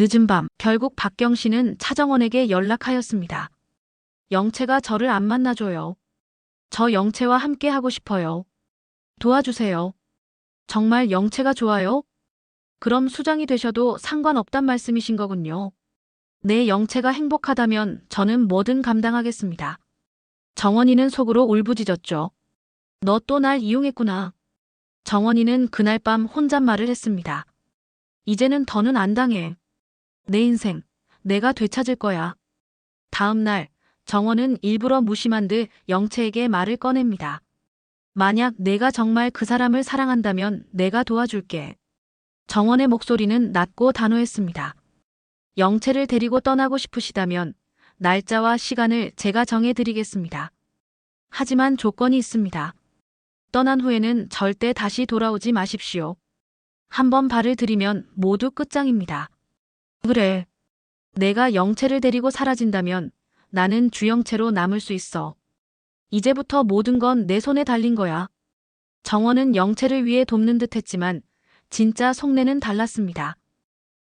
늦은 밤, 결국 박경 씨는 차정원에게 연락하였습니다. 영채가 저를 안 만나줘요. 저 영채와 함께 하고 싶어요. 도와주세요. 정말 영채가 좋아요? 그럼 수장이 되셔도 상관없단 말씀이신 거군요. 내 영채가 행복하다면 저는 뭐든 감당하겠습니다. 정원이는 속으로 울부짖었죠. 너 또 날 이용했구나. 정원이는 그날 밤 혼잣말을 했습니다. 이제는 더는 안 당해. 내 인생, 내가 되찾을 거야. 다음 날, 정원은 일부러 무심한 듯 영채에게 말을 꺼냅니다. 만약 내가 정말 그 사람을 사랑한다면 내가 도와줄게. 정원의 목소리는 낮고 단호했습니다. 영채를 데리고 떠나고 싶으시다면 날짜와 시간을 제가 정해드리겠습니다. 하지만 조건이 있습니다. 떠난 후에는 절대 다시 돌아오지 마십시오. 한번 발을 들이면 모두 끝장입니다. 그래. 내가 영채를 데리고 사라진다면 나는 주영채로 남을 수 있어. 이제부터 모든 건 내 손에 달린 거야. 정원은 영채를 위해 돕는 듯 했지만 진짜 속내는 달랐습니다.